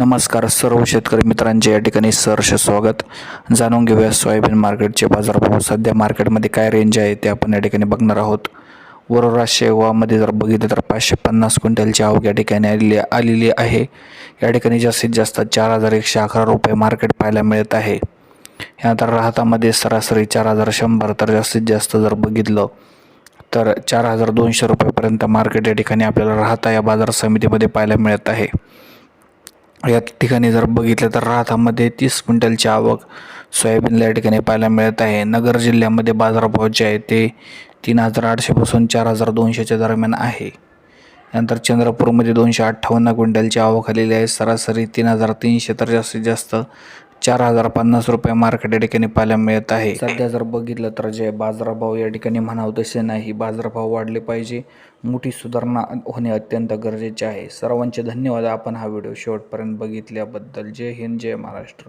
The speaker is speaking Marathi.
नमस्कार सर्व शेतकरी मित्रांचे या ठिकाणी सहर्ष स्वागत. जाणून घेऊया सोयाबीन मार्केटचे बाजारभाव. सध्या मार्केटमध्ये काय रेंज आहे ते आपण या ठिकाणी बघणार आहोत. वरोरा शेवामध्ये जर बघितलं तर पाचशे पन्नास क्विंटलची आवक या ठिकाणी आलेली आलेली आहे. या ठिकाणी जास्तीत जास्त चार हजार एकशे अकरा रुपये मार्केट पाहायला मिळत आहे. यानंतर राहतामध्ये सरासरी चार हजार शंभर तर जास्तीत जास्त जर बघितलं तर चार हजार दोनशे रुपयेपर्यंत मार्केट या ठिकाणी आपल्याला राहता या बाजार समितीमध्ये पाहायला मिळत आहे. या ठिकाणी जर बघितलं तर राहतामध्ये तीस क्विंटलची आवक सोयाबीनला या ठिकाणी पाहायला मिळत आहे. नगर जिल्ह्यामध्ये बाजारभाव जे आहे ते तीन हजार आठशेपासून चार हजार दोनशेच्या दरम्यान आहे. नंतर चंद्रपूरमध्ये दोनशे अठ्ठावन्न क्विंटलची आवक आलेली आहे. सरासरी तीन हजार तीनशे तर जास्तीत जास्त चार हजार पन्नास रुपये मार्केट या ठिकाणी पाहायला मिळत आहे. सध्या जर बघितलं तर जे बाजारभाव या ठिकाणी म्हणावं तसे नाही. बाजारभाव वाढले पाहिजे. मोठी सुधारणा होणे अत्यंत गरजेचे आहे. सर्वांचे धन्यवाद. आपण हा व्हिडिओ शेवटपर्यंत बघितल्याबद्दल. जय हिंद जय महाराष्ट्र.